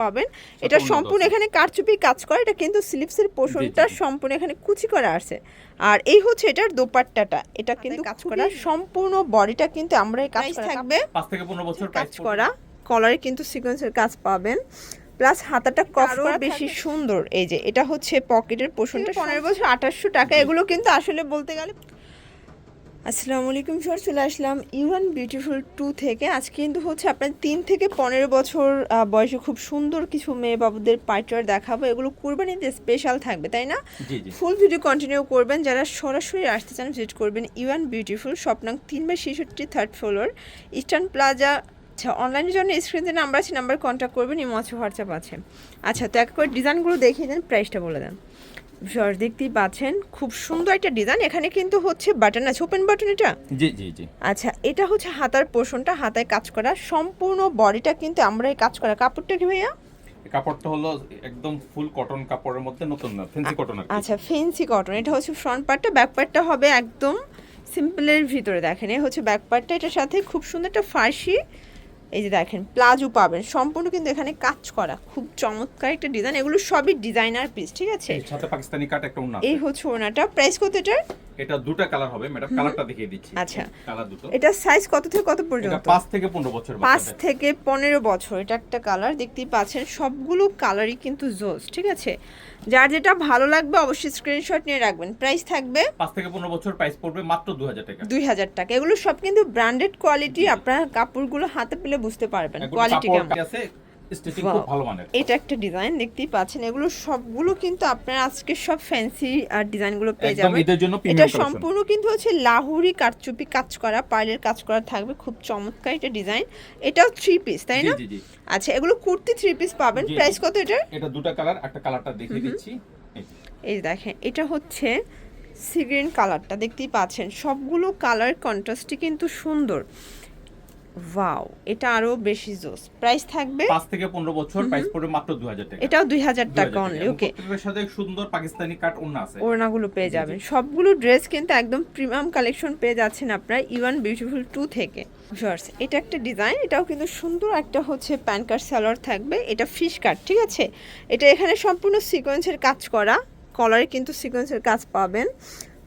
পাবেন। এটা সম্পূর্ণ এখানে কারচুপি কাজ করা এটা কিন্তু স্লিপসের পোর্শনটা সম্পূর্ণ এখানে কুচি করা আছে। আর এই হচ্ছে এটার দোপাট্টাটা। এটা কিন্তু কাজ করা সম্পূর্ণ বডিটা কিন্তু আমরা এই কাজ থাকবে পাঁচ থেকে পনেরো বছর কাজ করা কলারে কিন্তু সিকোয়েন্সের কাজ পাবেন। প্লাস হাতাটা কফ করা বেশি সুন্দর। এই যে এটা হচ্ছে পকেটের পোর্শনটা পনেরো বছর আঠাশশো টাকা এগুলো কিন্তু আসলে বলতে গেলে আসসালামু আলাইকুম স্যার চলে আসলাম ইউয়ান বিউটিফুল টু থেকে। আজকে কিন্তু হচ্ছে আপনার তিন থেকে পনেরো বছর বয়সে খুব সুন্দর কিছু মেয়ে বাবুদের পাইটার দেখাবো। এগুলো কুরবানিতে স্পেশাল থাকবে তাই না? ফুল ভিডিও কন্টিনিউ করবেন। যারা সরাসরি আসতে চান ভিজিট করবেন ইউয়ান বিউটিফুল স্বপ্নাং তিন বাই ছেষট্টি থার্ড ফ্লোর ইস্টার্ন প্লাজা আচ্ছা অনলাইনের জন্য স্ক্রিন স্ক্রিনে নাম্বার আছে নাম্বার কন্ট্যাক্ট করবেন ইমো আছে হোয়াটসঅ্যাপ আছে। আচ্ছা তো এক করে ডিজাইনগুলো দেখিয়ে দেন প্রাইসটা বলে দেন। ভিউয়ার্স দেখতেই পাচ্ছেন খুব সুন্দর একটা ডিজাইন। এখানে কিন্তু হচ্ছে বাটন আছে। ওপেন বাটন এটা? জি জি জি। আচ্ছা এটা হচ্ছে হাতার পোর্শনটা হাতায় কাজ করা। সম্পূর্ণ বডিটা কিন্তু আমরা এই কাজ করা। কাপড়টা কি ভাইয়া? কাপড়টা হলো একদম ফুল কটন কাপড়ের মধ্যে নতুন না ফেন্সি কটন আর আচ্ছা ফেন্সি কটন এটা হচ্ছে ফ্রন্ট পার্টটা ব্যাক পার্টটা হবে একদম সিম্পলের ভিতরে। দেখেন এই হচ্ছে ব্যাক পার্টটা এটার সাথে খুব সুন্দর একটা ফার্সি এই যে দেখেন প্লাজো পাবেন। সম্পূর্ণ কিন্তু এখানে কাজ করা। খুব চমৎকার একটা ডিজাইন এগুলো সবই ডিজাইনার পিস ঠিক আছে? সাথে পাকিস্তানি কাট একটা উন্না এই হচ্ছে ওনাটা প্রাইস কত এটার? এটা দুটো কালার হবে ম্যাডাম কালারটা দেখিয়ে দিচ্ছি। আচ্ছা। কালার দুটো। এটা সাইজ কত থেকে কত পর্যন্ত? এটা পর্যন্ত পাঁচ থেকে পনেরো বছর পাঁচ বাচ্চাদের। থেকে পনেরো বছর। এটা একটা কালার দেখতেই পাচ্ছেন। সবগুলো কালারই কিন্তু জোস ঠিক আছে? যার যেটা ভালো লাগবে অবশ্যই স্ক্রিনশট নিয়ে রাখবেন। প্রাইস থাকবে পাঁচ থেকে পনেরো বছর প্রাইস পড়বে মাত্র দু হাজার টাকা। দুই হাজার টাকা। এগুলো সব কিন্তু ব্র্যান্ডেড কোয়ালিটি আপনার কাপড়গুলো হাতে পেলে বুঝতে পারবেন কোয়ালিটি কেমন। আছে এটা একটা ডিজাইন দেখতেই পাচ্ছেন এগুলো সবগুলো কিন্তু আপনারা আজকে সব ফ্যান্সি আর ডিজাইনগুলো পেয়ে একদম যাবেন। জন্য এটা সম্পূর্ণ কিন্তু হচ্ছে লাহুরি কারচুপি কাজ করা পার্লের কাজ করা থাকবে খুব চমৎকার এটা ডিজাইন এটাও থ্রি পিস তাই না? জি জি। জি আচ্ছা এগুলো কুর্তি থ্রি পিস পাবেন। প্রাইস কত এটার? এটা দুটো কালার একটা কালারটা দেখিয়ে দিচ্ছি। এই দেখেন এটা হচ্ছে সি গ্রিন কালারটা দেখতেই পাচ্ছেন। সবগুলো কালার কন্ট্রাস্টই কিন্তু সুন্দর। ওয়াও এটা আরও বেশি জোস। প্রাইস থাকবে? পাঁচ থেকে পনেরো বছর প্রাইস পড়বে মাত্র দু হাজার টাকা। এটাও দুই হাজার 2000 টাকা। অনলি ওকে প্রত্যেকটার সাথে সুন্দর পাকিস্তানি কাট উন্না আছে। ওড়নাগুলো পেয়ে যাবেন। সবগুলো ড্রেস কিন্তু একদম প্রিমিয়াম কালেকশন পেয়ে যাচ্ছেন আপনারা ইওয়ান বিউটিফুল টু থেকে। Viewers, এটা একটা ডিজাইন এটাও কিন্তু সুন্দর একটা হচ্ছে প্যান কার্ড সালোয়ার থাকবে। এটা ফিশ কাট ঠিক আছে? এটা এখানে সম্পূর্ণ সিকোয়েন্সের কাজ করা কলারে কিন্তু সিকোয়েন্সের কাজ পাবেন।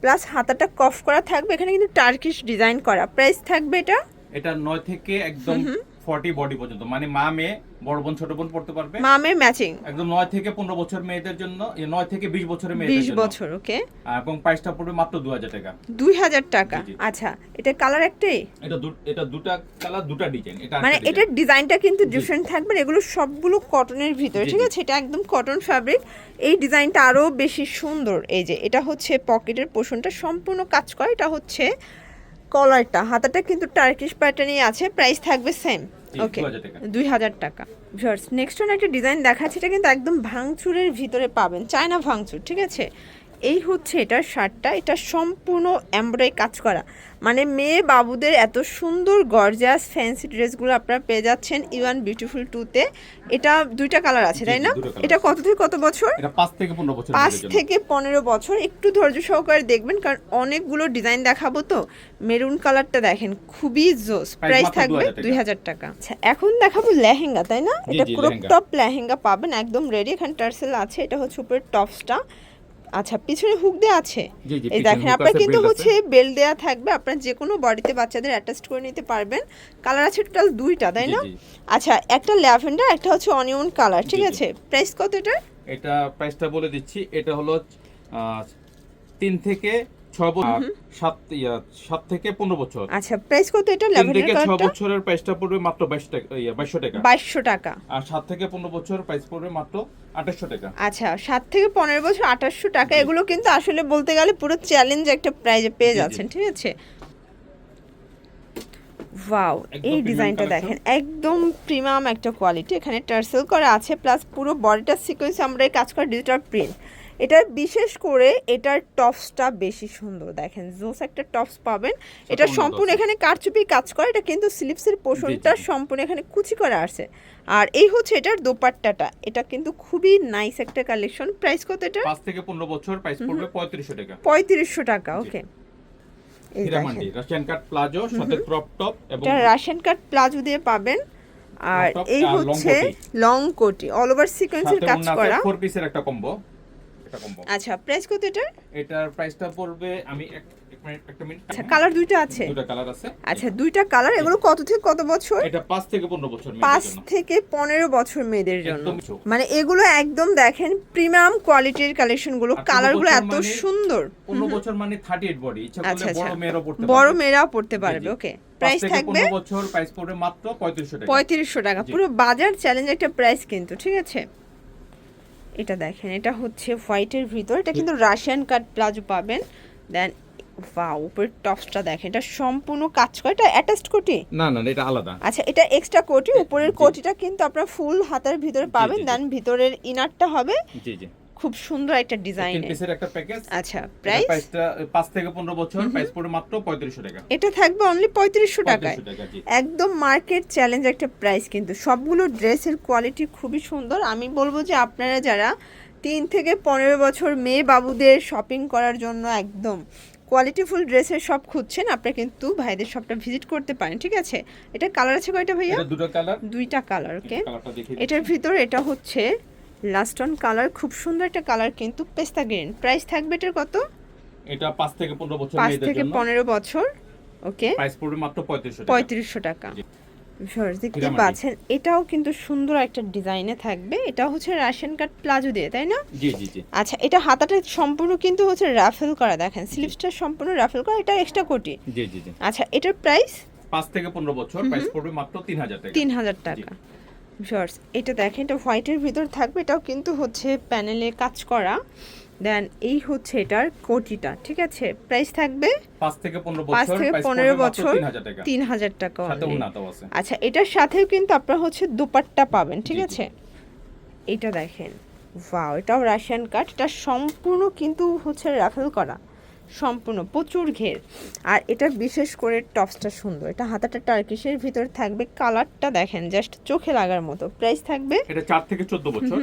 প্লাস হাতাটা কফ করা থাকবে এখানে কিন্তু টার্কিশ ডিজাইন করা। প্রাইস থাকবে এটা এটা নয় থেকে একদম ফর্টি বডি পর্যন্ত। মানে মা মেয়ে বড় বোন ছোট বোন পড়তে পারবে। মামের ম্যাচিং একদম নয় থেকে পনেরো বছর মেয়েদের জন্য নয় থেকে বিশ বছরের মেয়েদের বিশ জন্য। বছর ওকে এবং প্রাইসটা পড়বে মাত্র দু হাজার টাকা। দুই হাজার টাকা। জি, জি। আচ্ছা এটা কালার একটাই? এটা এটা দুটা কালার দুটা ডিজাইন এটা মানে এটার ডিজাইনটা কিন্তু ডিফারেন্ট থাকবে এগুলো সবগুলো কটনের ভিতরে ঠিক আছে? এটা একদম কটন ফ্যাব্রিক এই ডিজাইনটা আরও বেশি সুন্দর। এই যে এটা হচ্ছে পকেটের পোষণটা সম্পূর্ণ কাজ করে এটা হচ্ছে কলারটা হাতাটা কিন্তু টার্কিশ প্যাটার্নই আছে প্রাইস থাকবে সেম ওকে 2000 টাকা। দুই হাজার টাকা। ভিউয়ার্স নেক্সট ওয়ান একটা ডিজাইন দেখাচ্ছি এটা কিন্তু একদম ভাঙচুরের ভিতরে পাবেন চায়না ভাঙচুর ঠিক আছে? এই হচ্ছে এটার শার্টটা এটা সম্পূর্ণ এমব্রয়ডারি কাজ করা। মানে মেয়ে বাবুদের এত সুন্দর গর্জাস ফ্যান্সি ড্রেসগুলো আপনারা পেয়ে যাচ্ছেন ইওয়ান বিউটিফুল টুতে এটা দুইটা কালার আছে তাই না? এটা কত থেকে কত বছর? পাঁচ থেকে পনেরো বছর একটু ধৈর্য সহকারে দেখবেন কারণ অনেকগুলো ডিজাইন দেখাবো তো। মেরুন কালারটা দেখেন খুবই জোস। প্রাইস থাকবে দুই হাজার টাকা। আচ্ছা এখন দেখাবো লেহেঙ্গা তাই না? এটা ক্রপ টপ লেহেঙ্গা। পাবেন একদম রেডি এখানে টার্সেল আছে এটা হচ্ছে উপরে টপসটা আচ্ছা পিছনে হুক দেয়া আছে? এই দেখেন আপনার কিন্তু। হচ্ছে বেল দেয়া থাকবে আপনার যে কোনো বডিতে বাচ্চাদের অ্যাটাচ করে নিতে পারবেন। কালার আছে টোটাল দুইটা তাই না? আচ্ছা একটা ল্যাভেন্ডার একটা হচ্ছে অনিয়ন কালার ঠিক। আছে? প্রাইস কত এটা এটা প্রাইসটা বলে দিচ্ছি এটা হলো তিন থেকে সাত থেকে পনেরো বছর। আচ্ছা প্রাইস কত এটা? ল্যাভেন্ডার থেকে ছয় বছরের প্রাইসটা পড়বে মাত্র বাইশ টাকা বাইশশো টাকা। বাইশশো টাকা। আর সাত থেকে পনেরো বছর প্রাইস পড়বে মাত্র আঠাশশো টাকা। আচ্ছা সাত থেকে পনেরো বছর আঠাশশো টাকা এগুলো কিন্তু আসলে বলতে গেলে পুরো চ্যালেঞ্জ একটা প্রাইজে পেয়ে। যাচ্ছেন ঠিক আছে? ওয়াও এই ডিজাইনটা দেখেন একদম প্রিমিয়াম একটা কোয়ালিটি এখানে টার্সেল করা আছে প্লাস পুরো বডিটার সিকোয়েন্স আমরা এই কাজ করা ডিজিটাল প্রিন্ট এটার বিশেষ করে এটার টপসটা বেশি সুন্দর দেখেন। জোস একটা টপস পাবেন। এটা সম্পূর্ণ এখানে কারচুপি কাজ করে এটা কিন্তু স্লিপসের জি। সম্পূর্ণ এখানে কুচি করা আছে আর এই হচ্ছে এটার দোপাট্টাটা। এটা কিন্তু খুবই নাইস একটা কালেকশন প্রাইস কত এটা? পাঁচ থেকে পনেরো বছর প্রাইস পড়বে পঁয়ত্রিশশো টাকা। পঁয়ত্রিশশো টাকা ওকে এই দেখেন। রাশিয়ান কাট প্লাজো সাথে ক্রপ টপ এবং এটা রাশিয়ান কাট প্লাজো দিয়ে পাবেন। আর এই হচ্ছে লং কোটি অল ওভার সিকোয়েন্সের কাজ করা। ফোর পিসের একটা কম্বো একটা কম্বো আচ্ছা প্রাইস কত এটা এটার প্রাইসটা পড়বে আমি মিনিট আচ্ছা কালার দুইটা আছে। দুটো কালার আছে। আচ্ছা দুইটা কালার এগুলো কত থেকে কত বছর? এটা 5 থেকে 15 বছর মেয়েদের পাঁচ থেকে পনেরো বছর মেয়েদের জন্য। মানে এগুলো একদম দেখেন প্রিমিয়াম কোয়ালিটির কালেকশনগুলো কালারগুলো এত মানে- সুন্দর। 15 বছর মানে 38 বডি ইচ্ছা আচ্ছা, করলে বড় আচ্ছা। মেয়েরও পড়তে বড় মেয়েরাও পড়তে পারবে। ওকে। প্রাইস থাকবে 15 বছর প্রাইস পড়বে মাত্র 3500 টাকা। পঁয়ত্রিশশো টাকা। পুরো বাজার চ্যালেঞ্জ একটা প্রাইস কিন্তু ঠিক আছে? এটা দেখেন এটা হচ্ছে হোয়াইটের ভিতর। এটা কিন্তু রাশিয়ান কাট প্লাজো পাবেন। দেন বা উপরের টপসটা দেখেন। এটা সম্পূর্ণ কাজ করে। এটা অ্যাটাচড কোটি? না না এটা আলাদা। আচ্ছা এটা এক্সট্রা কোটি। উপরের কোটিটা কিন্তু আপনার ফুল হাতের ভিতরে পাবেন। দেন ভিতরের ইনারটা হবে। জি জি। খুব সুন্দর একটা ডিজাইন পিসের একটা প্যাকেজ আচ্ছা প্রাইস প্রাইসটা 5 থেকে 15 বছর প্রাইস পড়বে মাত্র 3500 টাকা। এটা থাকবে অনলি পঁয়ত্রিশশো টাকায়। 3500 টাকা জি। একদম মার্কেট চ্যালেঞ্জ একটা প্রাইস কিন্তু। সবগুলো ড্রেসের কোয়ালিটি খুবই সুন্দর। আমি বলব যে আপনারা যারা তিন থেকে পনেরো বছর মেয়ে বাবুদের শপিং করার জন্য একদম কোয়ালিটিফুল ড্রেসের শপ খুঁজছেন আপনারা কিন্তু ভাইদের শপটা ভিজিট করতে পারেন ঠিক আছে? এটা কালার আছে কয়টা ভাইয়া? এটা দুটো কালার দুইটা কালার ওকে এটার ভিতর এটা হচ্ছে লাস্টন কালার খুব সুন্দর একটা কালার কিন্তু পেস্তা গ্রিন প্রাইস থাকবে এটার কত? এটা 5 থেকে 15 বছর পাঁচ মেয়েদের থেকে জন্য। পনেরো বছর ওকে প্রাইস পড়বে মাত্র 3500 টাকা। পঁয়ত্রিশশো টাকা। জি। ভিউয়ার্স দেখতে পাচ্ছেন এটাও কিন্তু সুন্দর একটা ডিজাইনে থাকবে। এটা হচ্ছে রাশিয়ান কাট প্লাজো দিয়ে তাই না? জি জি জি। আচ্ছা এটা হাতাটা সম্পূর্ণ কিন্তু হচ্ছে রাফেল করা দেখেন। স্লিভসটা সম্পূর্ণ রাফেল করা এটা এক্সট্রা কোটি। জি জি জি। আচ্ছা এটার প্রাইস 5 থেকে 15 বছর প্রাইস পড়বে মাত্র 3000 টাকা। তিন হাজার টাকা। ভিউয়ার্স এটা দেখেন এটা হোয়াইটের ভিতর থাকবে এটাও কিন্তু হচ্ছে প্যানেলে কাজ করা। দেন এই হচ্ছে এটার কোটিটা ঠিক আছে? প্রাইস থাকবে 5 থেকে 15 পাঁচ থেকে পনেরো বছর তিন হাজার টাকা। আচ্ছা এটার সাথেও কিন্তু আপনারা হচ্ছে দুপাট্টা পাবেন ঠিক। আছে? এটা দেখেন ওয়াও এটাও রাশিয়ান কাট এটা সম্পূর্ণ কিন্তু হচ্ছে রাফেল করা। সম্পূর্ণ প্রচুর ঘের। আর এটা বিশেষ করে টপসটা সুন্দর। এটা হাতাটা টার্কিশের ভিতর থাকবে কালারটা দেখেন জাস্ট চোখে লাগার মতো। প্রাইস থাকবে এটা 4 থেকে 14 বছর।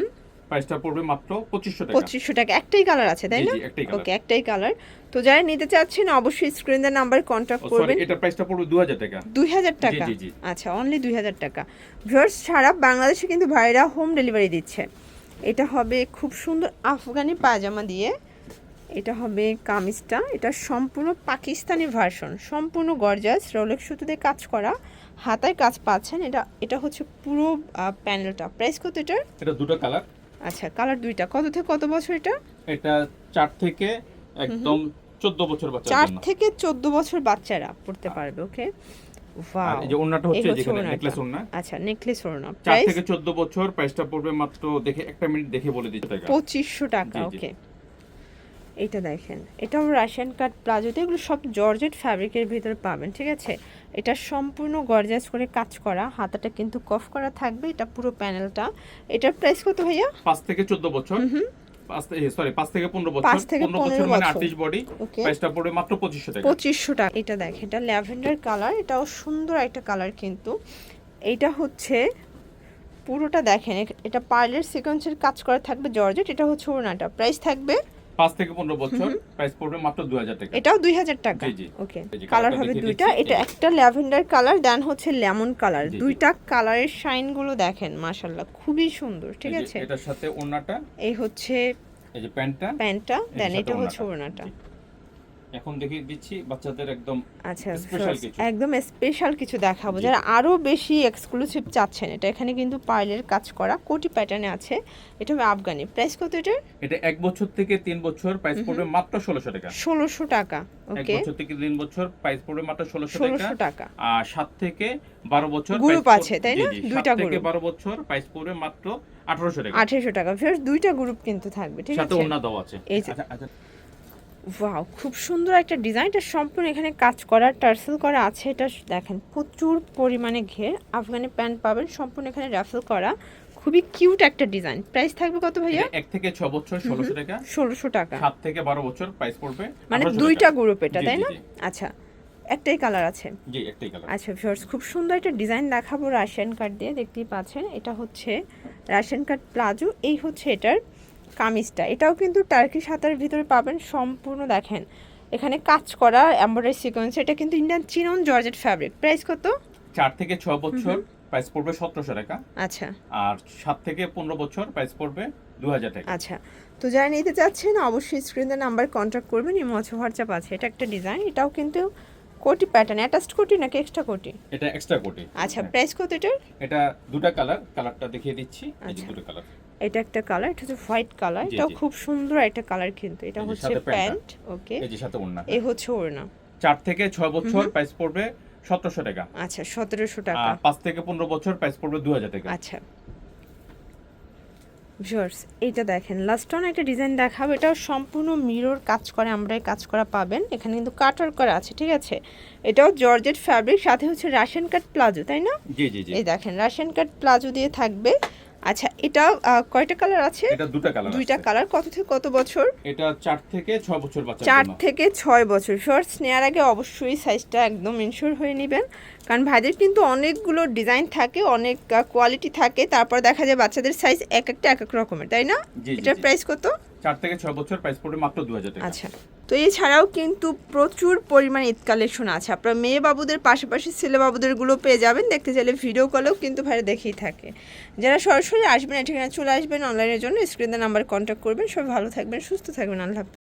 প্রাইসটা পড়বে মাত্র 2500 টাকা। পঁচিশশো টাকা। একটাই কালার আছে তাই না। ওকে একটাই কালার। তো যারা নিতে চাচ্ছেন অবশ্যই স্ক্রিনের নাম্বার কন্ট্যাক্ট সরি করবেন। এটা প্রাইসটা পড়বে 2000 টাকা। দুই হাজার টাকা? জি, জি। আচ্ছা অনলি দুই হাজার টাকা। ভিউয়ার্স সারা বাংলাদেশে কিন্তু ভাইরা হোম ডেলিভারি দিচ্ছে। এটা হবে খুব সুন্দর আফগানি পায়জামা দিয়ে। এটা হবে কামিজটা। এটা সম্পূর্ণ পাকিস্তানি ভার্সন সম্পূর্ণ গর্জাস রোলেক্স সুতোতে কাজ করা হাতায় কাজ পাচ্ছেন। এটা এটা হচ্ছে পুরো প্যানেলটা প্রাইস কত এটার? এটা দুটো কালার আচ্ছা কালার দুইটা। কত থেকে কত বছর এটা? এটা 4 থেকে একদম 14 বছর বাচ্চার চার থেকে চোদ্দ বছর বাচ্চারা পড়তে পারবে ওকে যে ওন্নাটা হচ্ছে যেখানে নেকলেস ওন্না আচ্ছা নেকলেস ওড়না। 4 প্রাইস থেকে 14 বছর প্রাইসটা পড়বে মাত্র দেখে একটা মিনিট দেখে বলে দিচ্ছি টাকা। পঁচিশশো টাকা জি, জি। ওকে এটা দেখেন। এটাও রাশিয়ান কাট প্লাজোতে এগুলো সব জর্জেট ফ্যাব্রিকের ভিতরে পাবেন ঠিক আছে? এটা সম্পূর্ণ গর্জাস করে কাজ করা হাতাটা কিন্তু কফ করা থাকবে এটা পুরো প্যানেলটা। এটার প্রাইস কত ভাইয়া? 5 থেকে 14 বছর। পাঁচ থেকে সরি 5 থেকে 15 বছর। পাঁচ থেকে 15 বছর। মানে 38 বডি প্রাইসটা পড়বে মাত্র 2500 টাকা। পঁচিশশো টাকা। এটা দেখেন এটা ল্যাভেন্ডার কালার এটাও সুন্দর একটা কালার কিন্তু। এইটা হচ্ছে পুরোটা দেখেন এটা পার্লের সিকোয়েন্সের কাজ করা থাকবে জর্জেট এটা হচ্ছে ওড়নাটা। প্রাইস থাকবে 5 থেকে 15 বছর প্রাইস পড়বে মাত্র 2000 টাকা। এটাও দুই হাজার টাকা? জি, জি। ওকে কালার হবে দুইটা। এটা একটা ল্যাভেন্ডার কালার দেন হচ্ছে লেমন কালার। দুইটা কালারের শাইনগুলো দেখেন মাশাল্লাহ খুবই সুন্দর ঠিক আছে? এটার সাথে ওড়নাটা এই হচ্ছে এই যে প্যান্টটা প্যান্টটা দেন এটা হচ্ছে ওড়নাটা। এখন দেখিয়ে দিচ্ছি বাচ্চাদের একদম আচ্ছা first কিছু। একদম স্পেশাল কিছু দেখাবো। যারা আরও বেশি এক্সক্লুসিভ চাচ্ছেন এটা এখানে কিন্তু পার্লের কাজ করা কোটি প্যাটার্নে আছে। এটা হবে আফগানি। প্রাইস কত এটার? এটা এক বছর থেকে তিন বছর প্রাইস পড়বে মাত্র ষোলোশো টাকা। ষোলোশো টাকা এক বছর থেকে তিন বছর প্রাইস পড়বে মাত্র ষোলোশো ষোলোশো টাকা। টাকা আর সাত থেকে বারো বছর গ্রুপ আছে, তাই না? দুইটা সাত থেকে গ্রুপ। বারো বছর প্রাইস পড়বে মাত্র আঠারোশো টাকা। আঠেরোশো টাকা। ফের দুইটা গ্রুপ কিন্তু থাকবে ঠিক সাথে আছে? ওন্না দেওয়া আছে। আচ্ছা আচ্ছা। ওয়াও খুব সুন্দর একটা ডিজাইন এটা সম্পূর্ণ এখানে কাজ করা টার্সেল করা আছে এটা দেখেন প্রচুর পরিমাণে ঘের আফগানি প্যান্ট পাবেন সম্পূর্ণ এখানে রাফেল করা খুবই কিউট একটা ডিজাইন প্রাইস থাকবে কত ভাইয়া? এক থেকে ছ বছর ষোলোশো টাকা। ষোলোশো টাকা। সাত থেকে বারো বছর প্রাইস পড়বে। মানে দুইটা। গ্রুপ এটা তাই না? আচ্ছা একটাই কালার আছে? জি একটাই কালার আচ্ছা ভিউয়ার্স খুব সুন্দর একটা ডিজাইন দেখাবো রাশিয়ান কার্ড দিয়ে দেখতেই পাচ্ছেন এটা হচ্ছে রাশিয়ান কার্ড প্লাজো এই হচ্ছে এটার কামিজটা। এটাও কিন্তু টার্কি হাতার ভিতরে পাবেন সম্পূর্ণ দেখেন। এখানে কাজ করা এমব্রয়ডারি সিকোয়েন্স এটা কিন্তু Indian chinon georgette fabric price কত? চার থেকে ছ বছর প্রাইস পড়বে সতেরোশো টাকা। আচ্ছা। আর সাত থেকে পনেরো বছর প্রাইস পড়বে দু হাজার টাকা। আচ্ছা। তো যারা নিতে চাচ্ছেন অবশ্যই স্ক্রিনে নাম্বার কন্ট্যাক্ট করবেন এই আছে হোয়াটসঅ্যাপ আছে। এটা একটা ডিজাইন এটাও কিন্তু কোটি প্যাটার্ন অ্যাটাচড কোটি নাকি এক্সট্রা কোটি? এটা এক্সট্রা কোটি। আচ্ছা প্রাইস কত এটার? এটা দুটা কালার কালারটা দেখিয়ে দিচ্ছি এই যে আচ্ছা। দুটো কালার এটা একটা কালার এটা হচ্ছে হোয়াইট কালার জি, এটাও খুব সুন্দর একটা কালার কিন্তু। এটা হচ্ছে প্যান্ট ওকে এই যে সাথে ওড়না। এ হচ্ছে ওড়না। চার থেকে ছয় বছর প্রাইস পড়বে সতেরোশো টাকা। আচ্ছা সতেরোশো টাকা। আর পাঁচ থেকে পনেরো বছর প্রাইস পড়বে দু হাজার টাকা। আচ্ছা। ভিউয়ার্স এইটা দেখেন লাস্ট অন একটা ডিজাইন দেখাবো। এটাও সম্পূর্ণ মিরর কাজ করে আমরা এই কাজ করা পাবেন। এখানে কিন্তু কাটার করা আছে ঠিক আছে? এটাও জর্জেট ফ্যাব্রিক সাথে হচ্ছে রাশিয়ান কাট প্লাজো তাই না? জি জি জি। এই দেখেন রাশিয়ান কাট প্লাজো দিয়ে থাকবে। আচ্ছা এটা কয়টা কালার আছে? এটা দুটা কালার দুইটা কালার কত থেকে কত বছর? এটা চার থেকে 6 বছর বাচ্চা চার থেকে ছয় বছর। শর্টস নেওয়ার আগে অবশ্যই সাইজটা একদম ইনশোর হয়ে নেবেন। কারণ ভাইদের কিন্তু অনেকগুলো ডিজাইন থাকে অনেক কোয়ালিটি থাকে। তারপর দেখা যায় বাচ্চাদের সাইজ এক একটা এক এক রকমের তাই না? এটার প্রাইস কত? চার থেকে ছয় বছর প্রাইস পড়বে মাত্র দু হাজার টাকা। আচ্ছা তো এছাড়াও কিন্তু প্রচুর পরিমাণে ঈদ কালেকশন আছে। আপনার মেয়ে বাবুদের পাশাপাশি ছেলে বাবুদেরগুলো পেয়ে যাবেন, দেখতে চাইলে ভিডিও কলেও কিন্তু ভাইরা দেখেই থাকে। যারা সরাসরি আসবেন, এখানে চলে আসবেন অনলাইনের জন্য স্ক্রিনে নাম্বার কন্ট্যাক্ট করবেন। সবাই ভালো থাকবেন, সুস্থ থাকবেন, আল্লাহ।